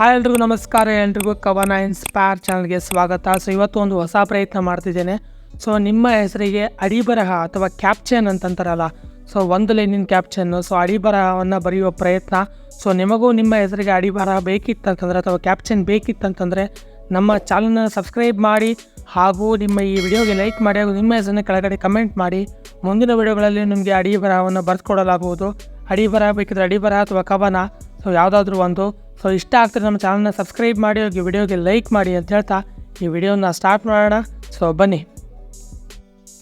Hi ಎಲ್ರಿಗೂ ನಮಸ್ಕಾರ, ಎಲ್ರಿಗೂ ಕವನ ಇನ್ಸ್ಪೈರ್ ಚಾನಲ್ಗೆ ಸ್ವಾಗತ. ಸೊ ಇವತ್ತು ಒಂದು ಹೊಸ ಪ್ರಯತ್ನ ಮಾಡ್ತಿದ್ದೇನೆ. ಸೊ ನಿಮ್ಮ ಹೆಸರಿಗೆ ಅಡಿಬರಹ ಅಥವಾ ಕ್ಯಾಪ್ಚನ್ ಅಂತಂತಾರಲ್ಲ ಸೊ ಒಂದು ಲೈನಿನ ಕ್ಯಾಪ್ಚನ್ನು ಸೊ ಅಡಿಬರಹವನ್ನು ಬರೆಯುವ ಪ್ರಯತ್ನ. ಸೊ ನಿಮಗೂ ನಿಮ್ಮ ಹೆಸರಿಗೆ ಅಡಿಬರಹ ಬೇಕಿತ್ತಂತಂದರೆ ಅಥವಾ ಕ್ಯಾಪ್ಚನ್ ಬೇಕಿತ್ತಂತಂದರೆ ನಮ್ಮ ಚಾನಲ್ನ ಸಬ್ಸ್ಕ್ರೈಬ್ ಮಾಡಿ ಹಾಗೂ ನಿಮ್ಮ ಈ ವಿಡಿಯೋಗೆ ಲೈಕ್ ಮಾಡಿ ಹಾಗೂ ನಿಮ್ಮ ಹೆಸರನ್ನು ಕೆಳಗಡೆ ಕಮೆಂಟ್ ಮಾಡಿ. ಮುಂದಿನ ವಿಡಿಯೋಗಳಲ್ಲಿ ನಿಮಗೆ ಅಡಿ ಬರಹವನ್ನು ಬರೆದುಕೊಡಲಾಗುವುದು. ಅಡಿ ಬರಹ ಬೇಕಿದ್ರೆ ಅಡಿಬರಹ ಅಥವಾ ಕವನ. ಸೊ ಯಾವುದಾದ್ರೂ ಒಂದು. ಸೊ ಇಷ್ಟ ಆಗ್ತದೆ ನಮ್ಮ ಚಾನಲ್ನ ಸಬ್ಸ್ಕ್ರೈಬ್ ಮಾಡಿ ಹೋಗಿ ವಿಡಿಯೋಗೆ ಲೈಕ್ ಮಾಡಿ ಅಂತ ಹೇಳ್ತಾ ಈ ವಿಡಿಯೋನ ಸ್ಟಾರ್ಟ್ ಮಾಡೋಣ. ಸೊ ಬನ್ನಿ.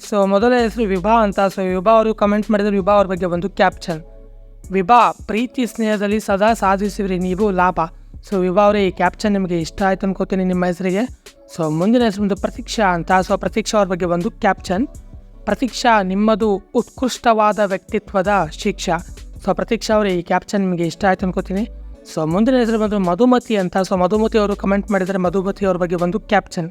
ಸೊ ಮೊದಲ ಹೆಸರು ವಿಭಾ ಅಂತ. ಸೊ ವಿಭಾ ಅವರು ಕಮೆಂಟ್ ಮಾಡಿದ್ರು, ವಿಭಾ ಅವ್ರ ಬಗ್ಗೆ ಒಂದು ಕ್ಯಾಪ್ಷನ್ ವಿಭಾ, ಪ್ರೀತಿ ಸ್ನೇಹದಲ್ಲಿ ಸದಾ ಸಾಧಿಸಿವ್ರಿ ನೀವು ಲಾಭ. ಸೊ ವಿಭಾ ಅವರೇ, ಈ ಕ್ಯಾಪ್ಷನ್ ನಿಮಗೆ ಇಷ್ಟ ಆಯ್ತು ಅನ್ಕೋತೀನಿ ನಿಮ್ಮ ಹೆಸರಿಗೆ. ಸೊ ಮುಂದಿನ ಹೆಸರು ಒಂದು ಪ್ರತೀಕ್ಷಾ ಅಂತ. ಸೊ ಪ್ರತೀಕ್ಷಾ ಅವ್ರ ಬಗ್ಗೆ ಒಂದು ಕ್ಯಾಪ್ಷನ್ ಪ್ರತೀಕ್ಷಾ ನಿಮ್ಮದು ಉತ್ಕೃಷ್ಟವಾದ ವ್ಯಕ್ತಿತ್ವದ ಶಿಕ್ಷಾ. ಸೊ ಪ್ರತೀಕ್ಷಾ ಅವರೇ, ಈ ಕ್ಯಾಪ್ಷನ್ ನಿಮಗೆ ಇಷ್ಟ ಆಯ್ತು ಅನ್ಕೋತೀನಿ. ಸೊ ಮುಂದಿನ ಹೆಸರು ಬಂದು ಮಧುಮತಿ ಅಂತ. ಸೊ ಮಧುಮತಿ ಅವರು ಕಮೆಂಟ್ ಮಾಡಿದರೆ ಮಧುಮತಿ ಅವ್ರ ಬಗ್ಗೆ ಒಂದು ಕ್ಯಾಪ್ಷನ್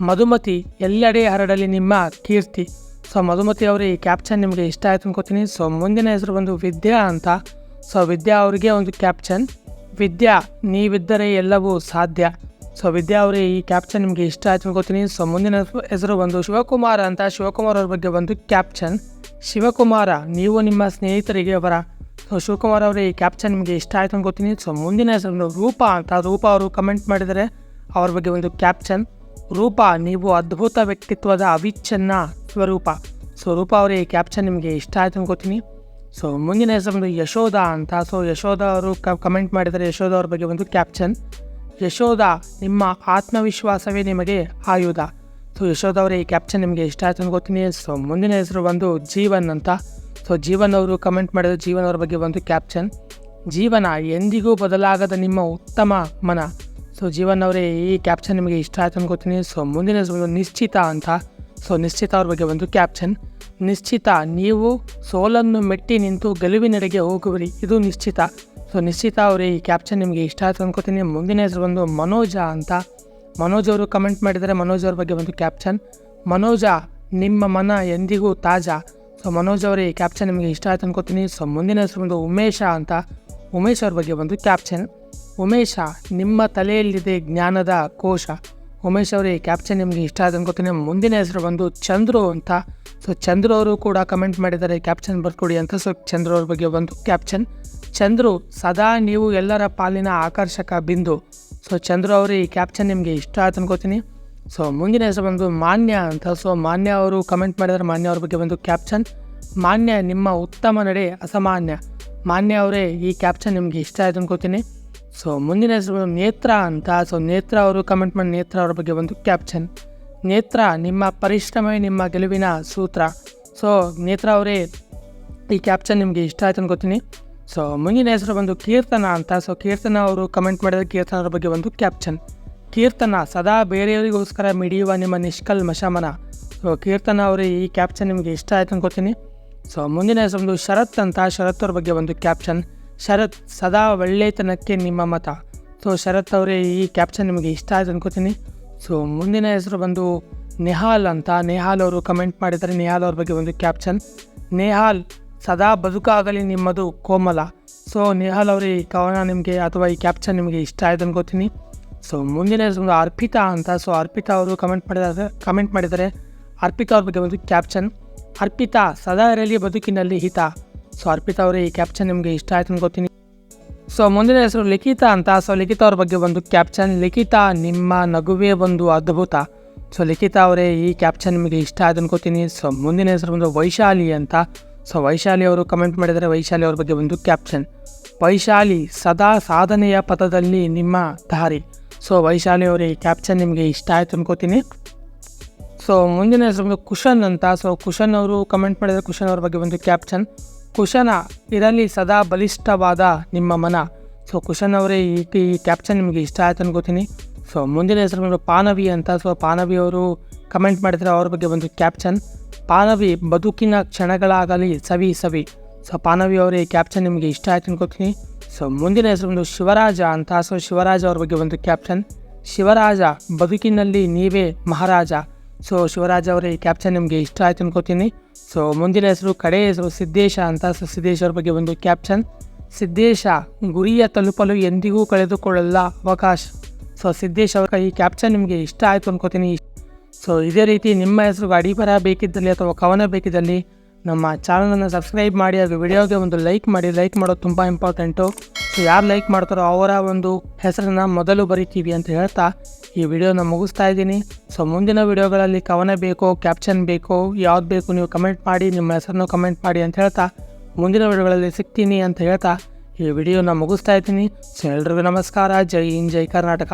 ಮಧುಮತಿ, ಎಲ್ಲೆಡೆ ಹರಡಲಿ ನಿಮ್ಮ ಕೀರ್ತಿ. ಸೊ ಮಧುಮತಿ ಅವರು, ಈ ಕ್ಯಾಪ್ಷನ್ ನಿಮಗೆ ಇಷ್ಟ ಆಯ್ತು ಅನ್ಕೋತೀನಿ. ಸೊ ಮುಂದಿನ ಹೆಸರು ಬಂದು ವಿದ್ಯಾ ಅಂತ. ಸೊ ವಿದ್ಯಾ ಅವರಿಗೆ ಒಂದು ಕ್ಯಾಪ್ಷನ್ ವಿದ್ಯಾ, ನೀವಿದ್ದರೆ ಎಲ್ಲವೂ ಸಾಧ್ಯ. ಸೊ ವಿದ್ಯಾ ಅವರೇ, ಈ ಕ್ಯಾಪ್ಷನ್ ನಿಮಗೆ ಇಷ್ಟ ಆಯ್ತು ಅನ್ಕೋತೀನಿ. ಸೊ ಮುಂದಿನ ಹೆಸರು- ಬಂದು ಶಿವಕುಮಾರ ಅಂತ. ಶಿವಕುಮಾರ್ ಅವ್ರ ಬಗ್ಗೆ ಒಂದು ಕ್ಯಾಪ್ಷನ್ ಶಿವಕುಮಾರ, ನೀವು ನಿಮ್ಮ ಸ್ನೇಹಿತರಿಗೆ ಅವರ ಸೊ ಶಿವಕುಮಾರ್ ಅವರೇ, ಈ ಕ್ಯಾಪ್ಷನ್ ನಿಮಗೆ ಇಷ್ಟ ಆಯ್ತು ಅನ್ಕೋತೀನಿ. ಸೊ ಮುಂದಿನ ಹೆಸರು ರೂಪಾ ಅಂತ ರೂಪಾ ಅವರು ಕಮೆಂಟ್ ಮಾಡಿದರೆ. ಅವ್ರ ಬಗ್ಗೆ ಒಂದು ಕ್ಯಾಪ್ಚನ್ ರೂಪಾ, ನೀವು ಅದ್ಭುತ ವ್ಯಕ್ತಿತ್ವದ ಅವಿಚ್ಛನ್ನ ಸ್ವರೂಪ. ಸೊ ರೂಪಾ ಅವರೇ, ಈ ಕ್ಯಾಪ್ಚನ್ ನಿಮಗೆ ಇಷ್ಟ ಆಯಿತು ಅನ್ಕೋತೀನಿ. ಸೊ ಮುಂದಿನ ಹೆಸರು ಯಶೋಧ ಅಂತ. ಸೊ ಯಶೋಧ ಅವರು ಕಮೆಂಟ್ ಮಾಡಿದರೆ. ಯಶೋಧ ಅವ್ರ ಬಗ್ಗೆ ಒಂದು ಕ್ಯಾಪ್ಚನ್ ಯಶೋಧ, ನಿಮ್ಮ ಆತ್ಮವಿಶ್ವಾಸವೇ ನಿಮಗೆ ಆಯುಧ. ಸೊ ಯಶೋಧ ಅವರೇ, ಈ ಕ್ಯಾಪ್ಚನ್ ನಿಮಗೆ ಇಷ್ಟ ಆಯಿತು ಅನ್ಕೋತೀನಿ. ಸೊ ಮುಂದಿನ ಹೆಸರು ಬಂದು ಜೀವನ್ ಅಂತ. ಸೊ ಜೀವನ್ ಅವರು ಕಮೆಂಟ್ ಮಾಡಿದ ಜೀವನ್ ಅವರ ಬಗ್ಗೆ ಒಂದು ಕ್ಯಾಪ್ಷನ್ ಜೀವನ ಎಂದಿಗೂ ಬದಲಾಗದ ನಿಮ್ಮ ಉತ್ತಮ ಮನ. ಸೊ ಜೀವನ್ ಅವರೇ, ಈ ಕ್ಯಾಪ್ಷನ್ ನಿಮಗೆ ಇಷ್ಟ ಆಯ್ತು ಅನ್ಕೋತೀನಿ. ಸೊ ಮುಂದಿನ ನಿಶ್ಚಿತ ಅಂತ. ಸೊ ನಿಶ್ಚಿತ ಅವ್ರ ಬಗ್ಗೆ ಒಂದು ಕ್ಯಾಪ್ಷನ್ ನಿಶ್ಚಿತ ನೀವು ಸೋಲನ್ನು ಮೆಟ್ಟಿ ನಿಂತು ಗೆಲುವಿನೆಡೆಗೆ ಹೋಗುವಿರಿ. ಇದು ನಿಶ್ಚಿತ. ಸೊ ನಿಶ್ಚಿತ ಅವರೇ, ಈ ಕ್ಯಾಪ್ಷನ್ ನಿಮಗೆ ಇಷ್ಟ ಆಯ್ತು ಅನ್ಕೋತೀನಿ. ಮುಂದಿನ ಹೆಸರು ಬಂದು ಮನೋಜ ಅಂತ. ಮನೋಜ್ ಅವರು ಕಮೆಂಟ್ ಮಾಡಿದರೆ ಮನೋಜ್ ಅವ್ರ ಬಗ್ಗೆ ಒಂದು ಕ್ಯಾಪ್ಷನ್ ಮನೋಜ, ನಿಮ್ಮ ಮನ ಎಂದಿಗೂ ತಾಜಾ. ಸೊ ಮನೋಜ್ ಅವರೇ ಈ ಕ್ಯಾಪ್ಷನ್ ನಿಮಗೆ ಇಷ್ಟ ಆಯ್ತು ಅನ್ಕೋತೀನಿ. ಸೊ ಮುಂದಿನ ಹೆಸರು ಬಂದು ಉಮೇಶ ಅಂತ. ಉಮೇಶ್ ಅವ್ರ ಬಗ್ಗೆ ಬಂದು ಕ್ಯಾಪ್ಷನ್ ಉಮೇಶ, ನಿಮ್ಮ ತಲೆಯಲ್ಲಿದೆ ಜ್ಞಾನದ ಕೋಶ. ಉಮೇಶ್ ಅವರೇ, ಈ ಕ್ಯಾಪ್ಷನ್ ನಿಮಗೆ ಇಷ್ಟ ಆಯ್ತು ಅನ್ಕೋತೀನಿ. ಮುಂದಿನ ಹೆಸರು ಬಂದು ಚಂದ್ರು ಅಂತ. ಸೊ ಚಂದ್ರು ಅವರು ಕೂಡ ಕಮೆಂಟ್ ಮಾಡಿದ್ದಾರೆ. ಕ್ಯಾಪ್ಷನ್ ಬರ್ಕೊಡಿ ಅಂತ. ಸೊ ಚಂದ್ರು ಅವ್ರ ಬಗ್ಗೆ ಬಂದು ಕ್ಯಾಪ್ಷನ್ ಚಂದ್ರು, ಸದಾ ನೀವು ಎಲ್ಲರ ಪಾಲಿನ ಆಕರ್ಷಕ ಬಿಂದು. ಸೊ ಚಂದ್ರು ಅವರು, ಈ ಕ್ಯಾಪ್ಷನ್ ನಿಮಗೆ ಇಷ್ಟ ಆಯ್ತು ಅನ್ಕೋತೀನಿ. ಸೊ ಮುಂದಿನ ಹೆಸರು ಬಂದು ಮಾನ್ಯ ಅಂತ. ಸೊ ಮಾನ್ಯ ಅವರು ಕಮೆಂಟ್ ಮಾಡಿದರೆ. ಮಾನ್ಯ ಅವ್ರ ಬಗ್ಗೆ ಒಂದು ಕ್ಯಾಪ್ಷನ್ ಮಾನ್ಯ, ನಿಮ್ಮ ಉತ್ತಮ ನಡೆ ಅಸಾಮಾನ್ಯ. ಮಾನ್ಯ ಅವರೇ, ಈ ಕ್ಯಾಪ್ಷನ್ ನಿಮಗೆ ಇಷ್ಟ ಆಯ್ತು ಅನ್ಕೋತೀನಿ. ಸೊ ಮುಂದಿನ ಹೆಸರು ಬಂದು ನೇತ್ರ ಅಂತ. ಸೊ ನೇತ್ರ ಅವರು ಕಮೆಂಟ್ ಮಾಡಿ, ನೇತ್ರ ಅವ್ರ ಬಗ್ಗೆ ಒಂದು ಕ್ಯಾಪ್ಷನ್ ನೇತ್ರ, ನಿಮ್ಮ ಪರಿಶ್ರಮವೇ ನಿಮ್ಮ ಗೆಲುವಿನ ಸೂತ್ರ. ಸೊ ನೇತ್ರ ಅವರೇ, ಈ ಕ್ಯಾಪ್ಷನ್ ನಿಮಗೆ ಇಷ್ಟ ಆಯ್ತು ಅನ್ಕೋತೀನಿ. ಸೊ ಮುಂದಿನ ಹೆಸರು ಬಂದು ಕೀರ್ತನ ಅಂತ. ಸೊ ಕೀರ್ತನ ಅವರು ಕಮೆಂಟ್ ಮಾಡಿದ ಕೀರ್ತನ ಅವ್ರ ಬಗ್ಗೆ ಒಂದು ಕ್ಯಾಪ್ಷನ್ ಕೀರ್ತನ ಸದಾ ಬೇರೆಯವರಿಗೋಸ್ಕರ ಮಿಡಿಯುವ ನಿಮ್ಮ ನಿಷ್ಕಲ್ಮಶ ಮಶಮನ ಸೊ ಕೀರ್ತನ ಅವರೇ, ಈ ಕ್ಯಾಪ್ಷನ್ ನಿಮಗೆ ಇಷ್ಟ ಆಯ್ತು ಅನ್ಕೋತೀನಿ. ಸೊ ಮುಂದಿನ ಹೆಸರು ಒಂದು ಶರತ್ ಅಂತ, ಶರತ್ ಅವ್ರ ಬಗ್ಗೆ ಒಂದು ಕ್ಯಾಪ್ಷನ್ ಶರತ್ ಸದಾ ಒಳ್ಳೆತನಕ್ಕೆ ನಿಮ್ಮ ಮತ. ಸೊ ಶರತ್ ಅವರೇ, ಈ ಕ್ಯಾಪ್ಷನ್ ನಿಮಗೆ ಇಷ್ಟ ಆಯ್ತು ಅನ್ಕೋತೀನಿ. ಸೊ ಮುಂದಿನ ಹೆಸರು ಬಂದು ನೆಹಾಲ್ ಅಂತ. ನೆಹಾಲ್ ಅವರು ಕಮೆಂಟ್ ಮಾಡಿದ್ದಾರೆ. ನೆಹಾಲ್ ಅವ್ರ ಬಗ್ಗೆ ಒಂದು ಕ್ಯಾಪ್ಷನ್ ನೇಹಾಲ್ ಸದಾ ಬದುಕಾಗಲಿ ನಿಮ್ಮದು ಕೋಮಲ. ಸೊ ನೆಹಾಲ್ ಅವರೇ, ಈ ಕವನ ನಿಮಗೆ ಅಥವಾ ಈ ಕ್ಯಾಪ್ಷನ್ ನಿಮಗೆ ಇಷ್ಟ ಆಯ್ತು ಅನ್ಕೋತೀನಿ. ಸೊ ಮುಂದಿನ ಒಂದು ಅರ್ಪಿತಾ ಅಂತ. ಸೊ ಅರ್ಪಿತಾ ಅವರು ಕಮೆಂಟ್ ಮಾಡಿದ್ದಾರೆ ಕಮೆಂಟ್ ಮಾಡಿದ್ದಾರೆ. ಅರ್ಪಿತಾ ಅವ್ರ ಬಗ್ಗೆ ಒಂದು ಕ್ಯಾಪ್ಷನ್ ಅರ್ಪಿತಾ, ಸದಾ ಇರಲಿ, ಬದುಕಿನಲ್ಲಿ ಹಿತ. ಸೊ ಅರ್ಪಿತಾ ಅವರೇ ಈ ಕ್ಯಾಪ್ಷನ್ ನಿಮಗೆ ಇಷ್ಟ ಆಯ್ತು ಅನ್ಕೋತೀನಿ ಸೊ ಮುಂದಿನ ಹೆಸರು ಲಿಖಿತಾ ಅಂತ. ಸೊ ಲಿಖಿತ ಅವ್ರ ಬಗ್ಗೆ ಒಂದು ಕ್ಯಾಪ್ಷನ್ ಲಿಖಿತ, ನಿಮ್ಮ ನಗುವೇ ಒಂದು ಅದ್ಭುತ. ಸೊ ಲಿಖಿತಾ ಅವರೇ ಈ ಕ್ಯಾಪ್ಷನ್ ನಿಮಗೆ ಇಷ್ಟ ಆಯ್ತು ಅನ್ಕೋತೀನಿ ಸೊ ಮುಂದಿನ ಹೆಸರು ಒಂದು ವೈಶಾಲಿ ಅಂತ. ಸೊ ವೈಶಾಲಿ ಅವರು ಕಮೆಂಟ್ ಮಾಡಿದರೆ ವೈಶಾಲಿ ಅವ್ರ ಬಗ್ಗೆ ಒಂದು ಕ್ಯಾಪ್ಷನ್ ವೈಶಾಲಿ ಸದಾ ಸಾಧನೆಯ ಪಥದಲ್ಲಿ ನಿಮ್ಮ ದಾರಿ. ಸೊ ವೈಶಾಲಿ ಅವ್ರಿಗೆ ಈ ಕ್ಯಾಪ್ಚರ್ ನಿಮಗೆ ಇಷ್ಟ ಆಯ್ತು ಅನ್ಕೋತೀನಿ. ಸೊ, ಮುಂದಿನ ಹೆಸರು ಕುಶನ್ ಅಂತ. ಸೊ, ಕುಶನ್ ಅವರು ಕಮೆಂಟ್ ಮಾಡಿದರೆ ಕುಶನ್ ಅವ್ರ ಬಗ್ಗೆ ಒಂದು ಕ್ಯಾಪ್ಚನ್ ಕುಶನ ಇರಲಿ ಸದಾ ಬಲಿಷ್ಠವಾದ ನಿಮ್ಮ ಮನ. ಸೊ, ಕುಶನ್ ಅವರೇ, ಈ ಈ ಕ್ಯಾಪ್ಚನ್ ನಿಮಗೆ ಇಷ್ಟ ಆಯ್ತು ಅನ್ಕೋತೀನಿ. ಸೊ, ಮುಂದಿನ ಹೆಸರು ಬಂದು ಪಾನವಿ ಅಂತ. ಸೊ, ಪಾನವಿ ಅವರು ಕಮೆಂಟ್ ಮಾಡಿದರೆ ಅವ್ರ ಬಗ್ಗೆ ಒಂದು ಕ್ಯಾಪ್ಚನ್ ಪಾನವಿ ಬದುಕಿನ ಕ್ಷಣಗಳಾಗಲಿ, ಸವಿ ಸವಿ. ಸೊ ಪಾನವಿ ಅವರೇ, ಈ ಕ್ಯಾಪ್ಷನ್ ನಿಮಗೆ ಇಷ್ಟ ಆಯ್ತು ಅನ್ಕೋತೀನಿ. ಸೊ ಮುಂದಿನ ಹೆಸರು ಒಂದು ಶಿವರಾಜ ಅಂತ. ಸೊ ಶಿವರಾಜ ಅವ್ರ ಬಗ್ಗೆ ಒಂದು ಕ್ಯಾಪ್ಷನ್ ಶಿವರಾಜ, ಬದುಕಿನಲ್ಲಿ ನೀವೇ ಮಹಾರಾಜ. ಸೊ ಶಿವರಾಜ ಅವರೇ, ಈ ಕ್ಯಾಪ್ಷನ್ ನಿಮಗೆ ಇಷ್ಟ ಆಯ್ತು ಅನ್ಕೋತೀನಿ. ಸೊ ಮುಂದಿನ ಹೆಸರು ಕಡೆ ಹೆಸರು ಸಿದ್ದೇಶ ಅಂತ. ಸೊ ಸಿದ್ದೇಶ್ ಅವ್ರ ಬಗ್ಗೆ ಒಂದು ಕ್ಯಾಪ್ಷನ್ ಸಿದ್ದೇಶ, ಗುರಿಯ ತಲುಪಲು ಎಂದಿಗೂ ಕಳೆದುಕೊಳ್ಳಲ್ಲ ಅವಕಾಶ. ಸೊ ಸಿದ್ದೇಶ್ ಅವರ ಈ ಕ್ಯಾಪ್ಷನ್ ನಿಮಗೆ ಇಷ್ಟ ಆಯಿತು ಅನ್ಕೋತೀನಿ. ಸೊ ಇದೇ ರೀತಿ ನಿಮ್ಮ ಹೆಸರು ಅಡಿಪರ ಬೇಕಿದ್ದಲ್ಲಿ ಅಥವಾ ಕವನ ಬೇಕಿದ್ದಲ್ಲಿ ನಮ್ಮ ಚಾನಲನ್ನು ಸಬ್ಸ್ಕ್ರೈಬ್ ಮಾಡಿ, ಅದು ವಿಡಿಯೋಗೆ ಒಂದು ಲೈಕ್ ಮಾಡಿ. ಲೈಕ್ ಮಾಡೋದು ತುಂಬ ಇಂಪಾರ್ಟೆಂಟು. ಸೊ ಯಾರು ಲೈಕ್ ಮಾಡ್ತಾರೋ ಅವರ ಒಂದು ಹೆಸರನ್ನು ಮೊದಲು ಬರಿತೀವಿ ಅಂತ ಹೇಳ್ತಾ ಈ ವಿಡಿಯೋನ ಮುಗಿಸ್ತಾ ಇದ್ದೀನಿ. ಸೊ ಮುಂದಿನ ವಿಡಿಯೋಗಳಲ್ಲಿ ಕವನ ಬೇಕೋ ಕ್ಯಾಪ್ಷನ್ ಬೇಕೋ, ಯಾವ್ದು ಬೇಕು ನೀವು ಕಮೆಂಟ್ ಮಾಡಿ, ನಿಮ್ಮ ಹೆಸರನ್ನು ಕಮೆಂಟ್ ಮಾಡಿ ಅಂತ ಹೇಳ್ತಾ ಮುಂದಿನ ವಿಡಿಯೋಗಳಲ್ಲಿ ಸಿಗ್ತೀನಿ ಅಂತ ಹೇಳ್ತಾ ಈ ವಿಡಿಯೋನ ಮುಗಿಸ್ತಾ ಇದ್ದೀನಿ. ಸೊ ಎಲ್ರಿಗೂ ನಮಸ್ಕಾರ. ಜೈ ಹಿಂದ್, ಜೈ ಕರ್ನಾಟಕ.